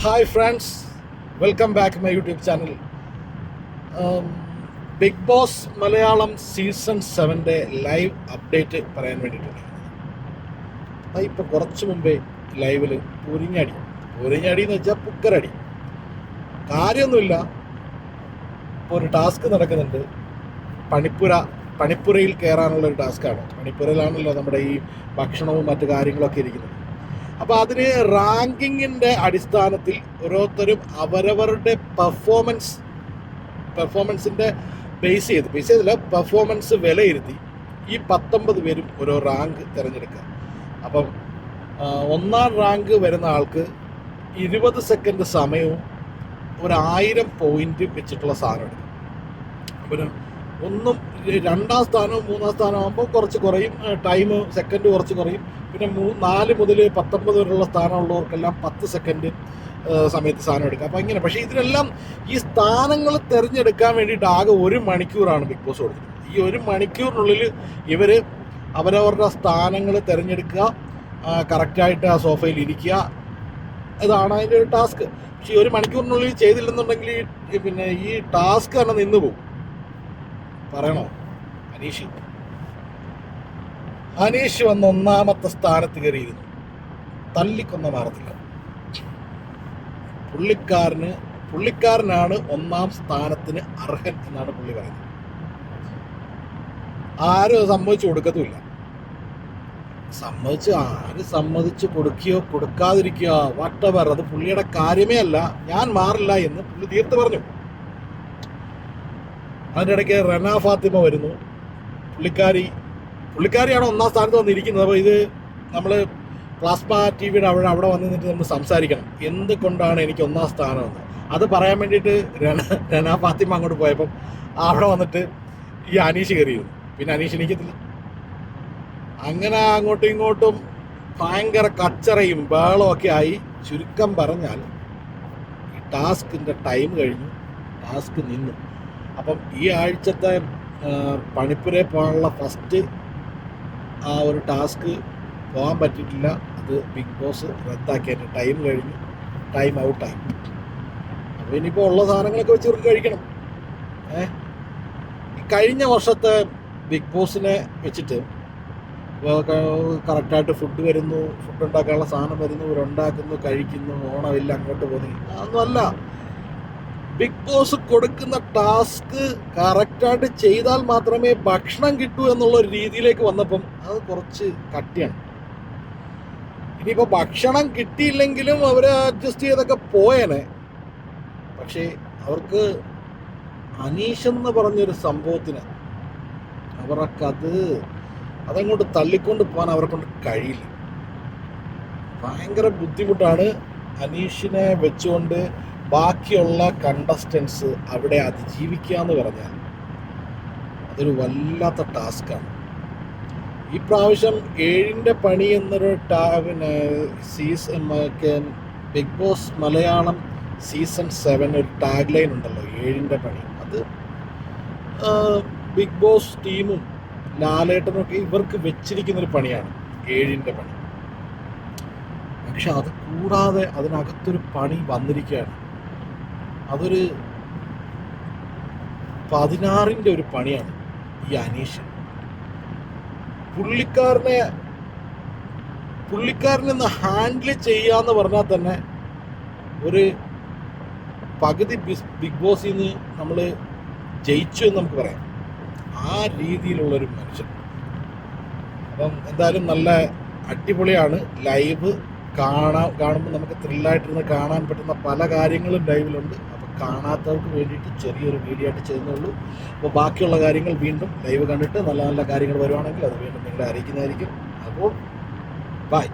Hi friends welcome back my YouTube channel Bigg Boss Malayalam season സെവന്റെ live update പറയാൻ വേണ്ടിയിട്ടാണ്. ഇപ്പോൾ കുറച്ച് മുമ്പേ ലൈവിൽ പൊരിഞ്ഞടി. പൊരിഞ്ഞടി എന്ന് വെച്ചാൽ പുക്കരടി. കാര്യമൊന്നുമില്ല. ഇപ്പോൾ ഒരു ടാസ്ക് നടക്കുന്നുണ്ട്. പണിപ്പുര പണിപ്പുരയിൽ കയറാനുള്ള ഒരു ടാസ്ക്കാണ് പണിപ്പുരയിലാണല്ലോ നമ്മുടെ ഈ ഭക്ഷണവും മറ്റു കാര്യങ്ങളൊക്കെ ഇരിക്കുന്നത്. അപ്പോൾ അതിന് റാങ്കിങ്ങിന്റെ അടിസ്ഥാനത്തിൽ ഓരോരുത്തരും അവരവരുടെ പെർഫോമൻസ് പെർഫോമൻസിന്റെ ബേസ് ചെയ്ത്. ബേസ് ചെയ്തില്ല പെർഫോമൻസ് വിലയിരുത്തി. ഈ പത്തൊമ്പത് പേരും ഓരോ റാങ്ക് തിരഞ്ഞെടുക്കുക. അപ്പം ഒന്നാം റാങ്ക് വരുന്ന ആൾക്ക് ഇരുപത് സെക്കൻഡ് സമയവും ഒരായിരം പോയിന്റ് വെച്ചിട്ടുള്ള സാധനം എടുക്കും. പിന്നെ ഒന്നും രണ്ടാം സ്ഥാനവും മൂന്നാം സ്ഥാനം ആകുമ്പോൾ കുറച്ച് കുറയും. ടൈം സെക്കൻഡ് കുറച്ച് കുറയും. പിന്നെ മൂ നാല് മുതൽ പത്തൊമ്പത് വരെയുള്ള സ്ഥാനമുള്ളവർക്കെല്ലാം പത്ത് സെക്കൻഡ് സമയത്ത് സാധനം എടുക്കുക അപ്പം ഇങ്ങനെ. പക്ഷേ ഇതിനെല്ലാം ഈ സ്ഥാനങ്ങൾ തിരഞ്ഞെടുക്കാൻ വേണ്ടിയിട്ട് ആകെ ഒരു മണിക്കൂറാണ് ബിഗ് ബോസ് കൊടുത്തത് ഈ ഒരു മണിക്കൂറിനുള്ളിൽ ഇവർ അവരവരുടെ സ്ഥാനങ്ങൾ തിരഞ്ഞെടുക്കുക കറക്റ്റായിട്ട് ആ സോഫയിൽ ഇരിക്കുക. ഇതാണ് അതിന്റെ ഒരു ടാസ്ക് പക്ഷേ ഈ ഒരു മണിക്കൂറിനുള്ളിൽ ചെയ്തില്ലെന്നുണ്ടെങ്കിൽ പിന്നെ ഈ ടാസ്ക് തന്നെ നിന്ന് പോകും. പറയണോ? അനീഷ്. അനീഷ് വന്ന് ഒന്നാമത്തെ സ്ഥാനത്ത് കയറിയിരുന്നു. തല്ലിക്കൊന്ന മാറത്തില്ല പുള്ളിക്കാരന് പുള്ളിക്കാരനാണ് ഒന്നാം സ്ഥാനത്തിന് അർഹൻ എന്നാണ് പുള്ളി പറയുന്നത്. ആരും സമ്മതിച്ചു കൊടുക്കത്തുമില്ല. സമ്മതിച്ച് ആര് സമ്മതിച്ച് കൊടുക്കുകയോ കൊടുക്കാതിരിക്കുകയോ വട്ടവർ അത് പുള്ളിയുടെ കാര്യമേ അല്ല. ഞാൻ മാറില്ല എന്ന് പുള്ളി തീർത്ത് പറഞ്ഞു. അതിന്റെ ഇടയ്ക്ക് റന ഫാത്തിമ വരുന്നു. പുള്ളിക്കാരി പുള്ളിക്കാരിയാണ് ഒന്നാം സ്ഥാനത്ത് വന്നിരിക്കുന്നത്. അപ്പോൾ ഇത് നമ്മൾ പ്ലാസ്മ ടി വിയുടെ അവിടെ അവിടെ വന്ന് നിന്നിട്ട് നമ്മൾ സംസാരിക്കണം. എന്തുകൊണ്ടാണ് എനിക്ക് ഒന്നാം സ്ഥാനം എന്ന്. അത് പറയാൻ വേണ്ടിയിട്ട് രണ റന ഫാത്തിമ അങ്ങോട്ട് പോയപ്പം അവിടെ വന്നിട്ട് ഈ അനീഷ് കയറിയിരുന്നു. പിന്നെ അനീഷ് എനിക്കത്തില്ല അങ്ങനെ അങ്ങോട്ടും ഇങ്ങോട്ടും ഭയങ്കര കച്ചറയും ബേളമൊക്കെ ആയി. ചുരുക്കം പറഞ്ഞാൽ ടാസ്കിന്റെ ടൈം കഴിഞ്ഞു. ടാസ്ക് നിന്നു. അപ്പം ഈ ആഴ്ചത്തെ പണിപ്പുരയെ പോകാനുള്ള ഫസ്റ്റ് ആ ഒരു ടാസ്ക് പോകാൻ പറ്റിയിട്ടില്ല. അത് ബിഗ് ബോസ് റദ്ദാക്കിയിട്ട് ടൈം കഴിഞ്ഞു. ടൈം ഔട്ടായി അപ്പോൾ ഇനിയിപ്പോൾ ഉള്ള സാധനങ്ങളൊക്കെ വെച്ച് ഇവർക്ക് കഴിക്കണം. ഏ? കഴിഞ്ഞ വർഷത്തെ ബിഗ് ബോസിനെ വെച്ചിട്ട് കറക്റ്റായിട്ട് ഫുഡ് വരുന്നു ഫുഡ് ഉണ്ടാക്കാനുള്ള സാധനം വരുന്നു ഇവരുണ്ടാക്കുന്നു കഴിക്കുന്നു ഓണമില്ല അങ്ങോട്ട് പോകുന്നു. അതൊന്നുമല്ല ബിഗ് ബോസ് കൊടുക്കുന്ന ടാസ്ക് കറക്റ്റായിട്ട് ചെയ്താൽ മാത്രമേ ഭക്ഷണം കിട്ടൂ എന്നുള്ള ഒരു രീതിയിലേക്ക് വന്നപ്പം അത് കുറച്ച് കട്ടിയാണ്. ഇനിയിപ്പോൾ ഭക്ഷണം കിട്ടിയില്ലെങ്കിലും അവർ അഡ്ജസ്റ്റ് ചെയ്തൊക്കെ പോയേനെ. പക്ഷേ അവർക്ക് അനീഷ് എന്ന് പറഞ്ഞൊരു സംഭവത്തിന് അവർക്കത് അതങ്ങോട്ട് തള്ളിക്കൊണ്ട് പോകാൻ അവരെ കൊണ്ട് കഴിയില്ല. ഭയങ്കര ബുദ്ധിമുട്ടാണ് അനീഷിനെ വെച്ചുകൊണ്ട് ബാക്കിയുള്ള കണ്ടസ്റ്റൻസ് അവിടെ അതിജീവിക്കുക എന്ന് പറഞ്ഞാൽ അതൊരു വല്ലാത്ത ടാസ്ക്കാണ് ഈ പ്രാവശ്യം ഏഴിന്റെ പണി എന്നൊരു ടാ പിന്നെ season Bigg Boss Malayalam season seven ഒരു ടാഗ് ലൈൻ ഉണ്ടല്ലോ ഏഴിന്റെ പണി. അത് ബിഗ് ബോസ് ടീമും ലാലേട്ടനൊക്കെ ഇവർക്ക് വെച്ചിരിക്കുന്നൊരു പണിയാണ് ഏഴിന്റെ പണി. പക്ഷെ അത് കൂടാതെ അതിനകത്തൊരു പണി വന്നിരിക്കുകയാണ്. അതൊരു പതിനാറിന്റെ ഒരു പണിയാണ് ഈ അനീഷ്. പുള്ളിക്കാരനെ പുള്ളിക്കാരനൊന്ന് ഹാൻഡിൽ ചെയ്യാന്ന് പറഞ്ഞാൽ തന്നെ ഒരു പകുതി ബിഗ് ബോസിൽ നിന്ന് നമ്മൾ ജയിച്ചു എന്ന് നമുക്ക് പറയാം. ആ രീതിയിലുള്ളൊരു മനുഷ്യൻ. അപ്പം എന്തായാലും നല്ല അടിപൊളിയാണ്. ലൈവ് കാണാൻ കാണുമ്പോൾ നമുക്ക് ത്രില്ലായിട്ടിരുന്ന് കാണാൻ പറ്റുന്ന പല കാര്യങ്ങളും ലൈവിലുണ്ട് കാണാത്തവർക്ക് വേണ്ടിയിട്ട് ചെറിയൊരു വീഡിയോ ആയിട്ട് ചെയ്യുന്നുള്ളൂ. അപ്പോൾ ബാക്കിയുള്ള കാര്യങ്ങൾ വീണ്ടും ലൈവ് കണ്ടിട്ട് നല്ല നല്ല കാര്യങ്ങൾ വരുവാണെങ്കിൽ അത് വീണ്ടും നിങ്ങളെ അറിയിക്കുന്നതായിരിക്കും. അപ്പോൾ ബൈ